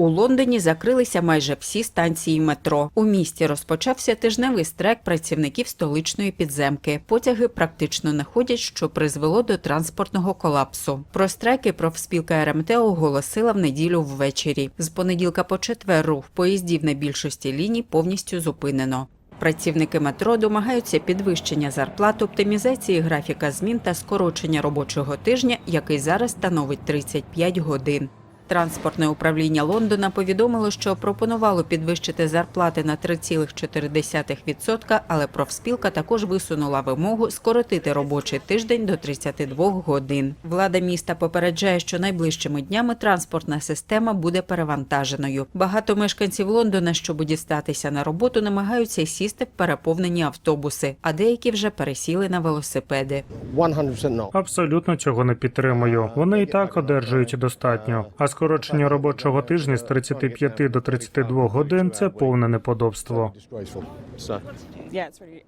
У Лондоні закрилися майже всі станції метро. У місті розпочався тижневий страйк працівників столичної підземки. Потяги практично не ходять, що призвело до транспортного колапсу. Про страйки профспілка РМТ оголосила в неділю ввечері. З понеділка по четвер рух поїздів на більшості ліній повністю зупинено. Працівники метро домагаються підвищення зарплат, оптимізації графіка змін та скорочення робочого тижня, який зараз становить 35 годин. Транспортне управління Лондона повідомило, що пропонувало підвищити зарплати на 3,4%, але профспілка також висунула вимогу скоротити робочий тиждень до 32 годин. Влада міста попереджає, що найближчими днями транспортна система буде перевантаженою. Багато мешканців Лондона, щоб дістатися на роботу, намагаються сісти в переповнені автобуси, а деякі вже пересіли на велосипеди. 100% Абсолютно цього не підтримую. Вони і так одержують достатньо. А скорочення робочого тижня з 35 до 32 годин це повне неподобство.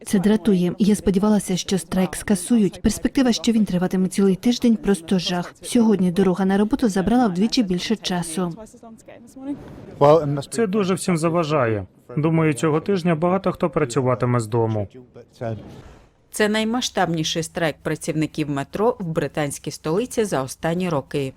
Це дратує. Я сподівалася, що страйк скасують. Перспектива, що він триватиме цілий тиждень, просто жах. Сьогодні дорога на роботу забрала вдвічі більше часу. Це дуже всім заважає. Думаю, цього тижня багато хто працюватиме з дому. Це наймасштабніший страйк працівників метро в британській столиці за останні роки.